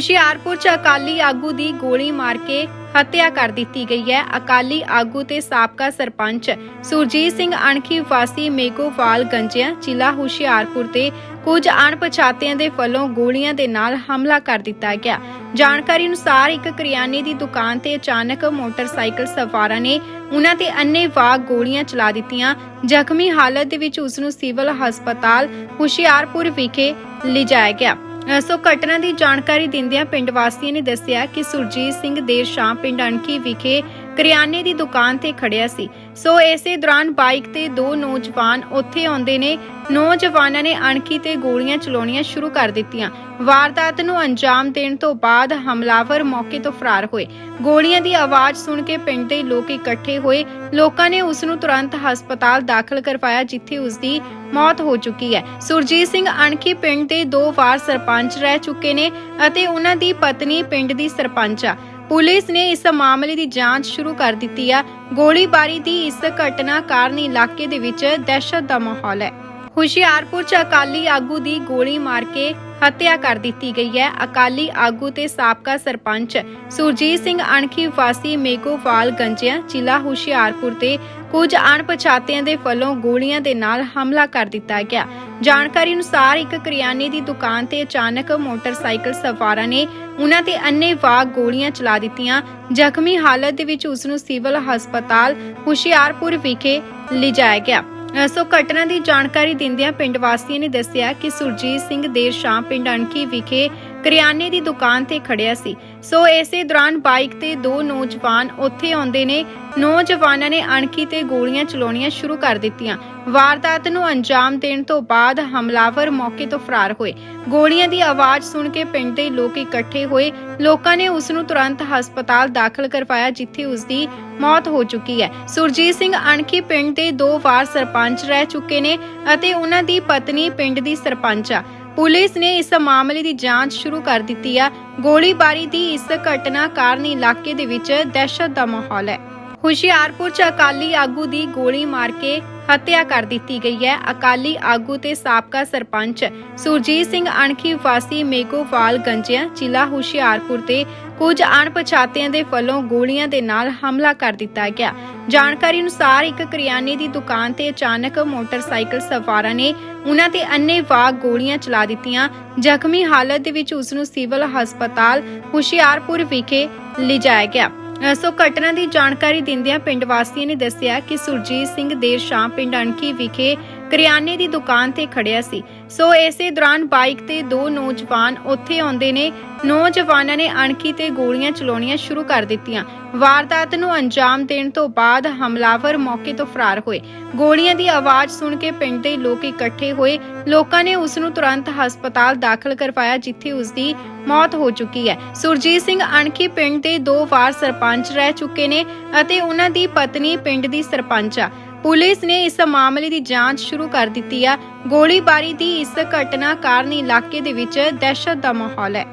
ਹੁਸ਼ਿਆਰਪੁਰ ਚ ਅਕਾਲੀ ਆਗੂ ਦੀ ਗੋਲੀ ਮਾਰ ਕੇ ਹੱਤਿਆ ਕਰ ਦਿੱਤੀ ਗਈ ਹੈ। ਅਕਾਲੀ ਆਗੂ ਤੇ ਸਾਬਕਾ ਸਰਪੰਚ ਸੁਰਜੀਤ ਸਿੰਘ ਅਣਖੀ, ਵਾਸੀ ਮੇਗੋਵਾਲ ਗੰਜਿਆ, ਜ਼ਿਲ੍ਹਾ ਹੁਸ਼ਿਆਰਪੁਰ ਤੇ ਕੁਝ ਅਣਪਛਾਤਿਆਂ ਦੇ ਵੱਲੋਂ ਗੋਲੀਆਂ ਦੇ ਨਾਲ ਹਮਲਾ ਕਰ ਦਿੱਤਾ ਗਿਆ। ਜਾਣਕਾਰੀ ਅਨੁਸਾਰ ਇੱਕ ਕਰਿਆਨੇ ਦੀ ਦੁਕਾਨ ਤੇ ਅਚਾਨਕ ਮੋਟਰਸਾਈਕਲ ਸਵਾਰਾਂ ਨੇ ਉਹਨਾਂ ਤੇ ਅੰਨ੍ਹੇਵਾਹ ਗੋਲੀਆਂ ਚਲਾ ਦਿੱਤੀਆਂ। ਜ਼ਖਮੀ ਹਾਲਤ ਦੇ ਵਿੱਚ ਉਸ ਨੂੰ ਸਿਵਲ ਹਸਪਤਾਲ ਹੁਸ਼ਿਆਰਪੁਰ ਵਿਖੇ ਲਿਜਾਇਆ ਗਿਆ। ਸੋ ਘਟਨਾ ਦੀ ਜਾਣਕਾਰੀ ਦਿੰਦਿਆਂ ਪਿੰਡ ਵਾਸੀਆਂ ਨੇ ਦੱਸਿਆ ਕਿ ਸੁਰਜੀਤ ਸਿੰਘ ਦੇਰ ਸ਼ਾਮ ਪਿੰਡ ਅਣਖੀ ਵਿਖੇ ਕਰਿਆਨੇ ਦੀ ਦੁਕਾਨ ਤੇ ਖੜਿਆ ਸੀ। ਸੋ ਇਸੇ ਦੌਰਾਨ ਬਾਈਕ ਤੇ ਦੋ ਨੌਜਵਾਨ ਉੱਥੇ ਆਉਂਦੇ ਨੇ। ਨੌਜਵਾਨਾਂ ਨੇ ਅਣਖੀ ਤੇ ਗੋਲੀਆਂ ਚਲਾਉਣੀਆਂ ਸ਼ੁਰੂ ਕਰ ਦਿੱਤੀਆਂ। ਵਾਰਦਾਤ ਨੂੰ ਅੰਜਾਮ ਦੇਣ ਤੋਂ ਬਾਅਦ ਹਮਲਾਵਰ ਮੌਕੇ ਤੋਂ ਫਰਾਰ ਹੋਏ। ਗੋਲੀਆਂ ਦੀ ਆਵਾਜ਼ ਸੁਣ ਕੇ ਪਿੰਡ ਦੇ ਲੋਕ ਇਕੱਠੇ ਹੋਏ। ਲੋਕਾਂ ਨੇ ਉਸ ਨੂੰ ਤੁਰੰਤ ਹਸਪਤਾਲ ਦਾਖਲ ਕਰਵਾਇਆ, ਜਿੱਥੇ ਉਸ ਦੀ ਮੌਤ ਹੋ ਚੁੱਕੀ ਹੈ। ਸੁਰਜੀਤ ਸਿੰਘ ਅਣਖੀ ਪਿੰਡ ਦੇ ਦੋ ਵਾਰ ਸਰਪੰਚ ਰਹਿ ਚੁੱਕੇ ਨੇ ਅਤੇ ਉਹਨਾਂ ਦੀ ਪਤਨੀ ਪਿੰਡ ਦੀ ਸਰਪੰਚ ਆ। ਪੁਲਿਸ ਨੇ ਇਸ ਮਾਮਲੇ ਦੀ ਜਾਂਚ ਸ਼ੁਰੂ ਕਰ ਦਿੱਤੀ ਆ। ਗੋਲੀਬਾਰੀ ਦੀ ਇਸ ਘਟਨਾ ਕਾਰਨ ਇਲਾਕੇ ਦੇ ਵਿੱਚ ਦਹਿਸ਼ਤ ਦਾ ਮਾਹੌਲ ਹੈ। ਹੁਸ਼ਿਆਰਪੁਰ ਚ ਅਕਾਲੀ ਆਗੂ ਦੀ ਗੋਲੀ ਮਾਰ ਕੇ ਹੱਤਿਆ ਕਰ ਦਿੱਤੀ ਗਈ ਹੈ। ਅਕਾਲੀ ਆਗੂ ਤੇ ਸਾਬਕਾ ਸਰਪੰਚ ਸੁਰਜੀਤ ਸਿੰਘ ਅਣਖੀ, ਵਾਸੀ ਮੇਗੋਵਾਲ ਗੰਜਿਆ, ਜ਼ਿਲ੍ਹਾ ਹੁਸ਼ਿਆਰਪੁਰ ਤੇ ਕੁਝ ਅਣਪਛਾਤਿਆਂ ਦੇ ਵੱਲੋਂ ਗੋਲੀਆਂ ਦੇ ਨਾਲ ਹਮਲਾ ਕਰ ਦਿੱਤਾ ਗਿਆ। ਜਾਣਕਾਰੀ ਅਨੁਸਾਰ ਇੱਕ ਕਰਿਆਨੇ ਦੀ ਦੁਕਾਨ ਤੇ ਅਚਾਨਕ ਮੋਟਰਸਾਈਕਲ ਸਵਾਰਾਂ ਨੇ ਉਹਨਾਂ ਤੇ ਅੰਨ੍ਹੇਵਾਹ ਗੋਲੀਆਂ ਚਲਾ ਦਿੱਤੀਆਂ। ਜ਼ਖਮੀ ਹਾਲਤ ਦੇ ਵਿੱਚ ਉਸ ਨੂੰ ਸਿਵਲ ਹਸਪਤਾਲ ਹੁਸ਼ਿਆਰਪੁਰ ਵਿਖੇ ਲਿਜਾਇਆ ਗਿਆ। ਸੋ ਘਟਨਾ ਦੀ ਜਾਣਕਾਰੀ ਦਿੰਦਿਆਂ ਪਿੰਡ ਵਾਸੀਆਂ ਨੇ ਦੱਸਿਆ ਕਿ ਸੁਰਜੀਤ ਸਿੰਘ ਦੇਰ ਸ਼ਾਮ ਪਿੰਡ ਅਣਖੀ ਵਿਖੇ ਕਰਿਆਨੇ ਦੀ ਦੁਕਾਨ ਤੇ ਖੜਿਆ ਸੀ। ਸੋ ਇਸੇ ਦੌਰਾਨ ਬਾਈਕ ਤੇ ਦੋ ਨੌਜਵਾਨ ਉੱਥੇ ਆਉਂਦੇ ਨੇ। ਨੌਜਵਾਨਾਂ ਨੇ ਅਣਖੀ ਤੇ ਗੋਲੀਆਂ ਚਲਾਉਣੀਆਂ ਸ਼ੁਰੂ ਕਰ ਦਿੱਤੀਆਂ। ਵਾਰਦਾਤ ਨੂੰ ਅੰਜਾਮ ਦੇਣ ਤੋਂ ਬਾਅਦ ਹਮਲਾਵਰ ਮੌਕੇ ਤੋਂ ਫਰਾਰ ਹੋਏ। ਗੋਲੀਆਂ ਦੀ ਆਵਾਜ਼ ਸੁਣ ਕੇ ਪਿੰਡ ਦੇ ਲੋਕ ਇਕੱਠੇ ਹੋਏ। ਲੋਕਾਂ ਨੇ ਉਸ ਨੂੰ ਤੁਰੰਤ ਹਸਪਤਾਲ ਦਾਖਲ ਕਰਵਾਇਆ, ਜਿੱਥੇ ਉਸ ਦੀ ਮੌਤ ਹੋ ਚੁੱਕੀ ਹੈ। ਸੁਰਜੀਤ ਸਿੰਘ ਅਣਖੀ ਪਿੰਡ ਦੇ ਦੋ ਵਾਰ ਸਰਪੰਚ ਰਹਿ ਚੁੱਕੇ ਨੇ ਅਤੇ ਉਹਨਾਂ ਦੀ ਪਤਨੀ ਪਿੰਡ ਦੀ ਸਰਪੰਚ ਆ। ਪੁਲਿਸ ਨੇ ਇਸ ਮਾਮਲੇ ਦੀ ਜਾਂਚ ਸ਼ੁਰੂ ਕਰ ਦਿੱਤੀ ਆ। ਗੋਲੀਬਾਰੀ ਦੀ ਇਸ ਘਟਨਾ ਕਾਰਨ ਇਲਾਕੇ ਦੇ ਵਿੱਚ ਦਹਿਸ਼ਤ ਦਾ ਮਾਹੌਲ ਹੈ। ਹੁਸ਼ਿਆਰਪੁਰ ਚ ਅਕਾਲੀ ਆਗੂ ਦੀ ਗੋਲੀ ਮਾਰ ਕੇ ਹੱਤਿਆ ਕਰ ਦਿੱਤੀ ਗਈ ਹੈ। ਅਕਾਲੀ ਆਗੂ ਤੇ ਸਾਬਕਾ ਸਰਪੰਚ ਸੁਰਜੀਤ ਸਿੰਘ ਅਣਖੀ ਵਾਸੀ ਮੇਗੋਵਾਲ ਗੰਜਿਆ ਜ਼ਿਲ੍ਹਾ ਹੁਸ਼ਿਆਰਪੁਰ ਤੇ ਕੁਝ ਅਣਪਛਾਤਿਆਂ ਦੇ ਵੱਲੋਂ ਗੋਲੀਆਂ ਦੇ ਨਾਲ ਹਮਲਾ ਕਰ ਦਿੱਤਾ ਗਿਆ। ਜਾਣਕਾਰੀ ਅਨੁਸਾਰ ਇੱਕ ਕਰਿਆਨੇ ਦੀ ਦੁਕਾਨ ਤੇ ਅਚਾਨਕ ਮੋਟਰਸਾਈਕਲ ਸਵਾਰਾਂ ਨੇ ਉਹਨਾਂ ਤੇ ਅੰਨ੍ਹੇਵਾਹ ਗੋਲੀਆਂ ਚਲਾ ਦਿੱਤੀਆਂ। ਜ਼ਖਮੀ ਹਾਲਤ ਦੇ ਵਿੱਚ ਉਸ ਨੂੰ ਸਿਵਲ ਹਸਪਤਾਲ ਹੁਸ਼ਿਆਰਪੁਰ ਵਿਖੇ ਲਿਜਾਇਆ ਗਿਆ। ਸੋ ਘਟਨਾ ਦੀ ਜਾਣਕਾਰੀ ਦਿੰਦਿਆਂ ਪਿੰਡ ਵਾਸੀਆਂ ਨੇ ਦੱਸਿਆ ਕਿ ਸੁਰਜੀਤ ਸਿੰਘ ਦੇਰ ਸ਼ਾਮ ਪਿੰਡ ਅਣਖੀ ਵਿਖੇ ਕਰਿਆਨੇ ਦੀ ਦੁਕਾਨ ਤੇ ਖੜਿਆ ਸੀ। ਸੋ ਇਸੇ ਦੌਰਾਨ ਬਾਈਕ ਤੇ ਦੋ ਨੌਜਵਾਨ ਉੱਥੇ ਆਉਂਦੇ ਨੇ। ਨੌਜਵਾਨਾਂ ਨੇ ਅਣਖੀ ਤੇ ਗੋਲੀਆਂ ਚਲਾਉਣੀਆਂ ਸ਼ੁਰੂ ਕਰ ਦਿੱਤੀਆਂ। ਵਾਰਦਾਤ ਨੂੰ ਅੰਜਾਮ ਦੇਣ ਤੋਂ ਬਾਅਦ ਹਮਲਾਵਰ ਮੌਕੇ ਤੋਂ ਫਰਾਰ ਹੋਏ। ਗੋਲੀਆਂ ਦੀ ਆਵਾਜ਼ ਸੁਣ ਕੇ ਪਿੰਡ ਦੇ ਲੋਕ ਇਕੱਠੇ ਹੋਏ। ਲੋਕਾਂ ਨੇ ਉਸ ਨੂੰ ਤੁਰੰਤ ਹਸਪਤਾਲ ਦਾਖਲ ਕਰਵਾਇਆ, ਜਿੱਥੇ ਉਸ ਦੀ ਮੌਤ ਹੋ ਚੁੱਕੀ ਹੈ। ਸੁਰਜੀਤ ਸਿੰਘ ਅਣਖੀ ਪਿੰਡ ਦੇ ਦੋ ਵਾਰ ਸਰਪੰਚ ਰਹਿ ਚੁੱਕੇ ਨੇ ਅਤੇ ਉਹਨਾਂ ਦੀ ਪਤਨੀ ਪਿੰਡ ਦੀ ਸਰਪੰਚ ਆ। ਪੁਲਿਸ ਨੇ ਇਸ ਮਾਮਲੇ ਦੀ ਜਾਂਚ ਸ਼ੁਰੂ ਕਰ ਦਿੱਤੀ ਆ। ਗੋਲੀਬਾਰੀ ਦੀ ਇਸ ਘਟਨਾ ਕਾਰਨ ਇਲਾਕੇ ਦੇ ਵਿੱਚ ਦਹਿਸ਼ਤ ਦਾ ਮਾਹੌਲ ਹੈ।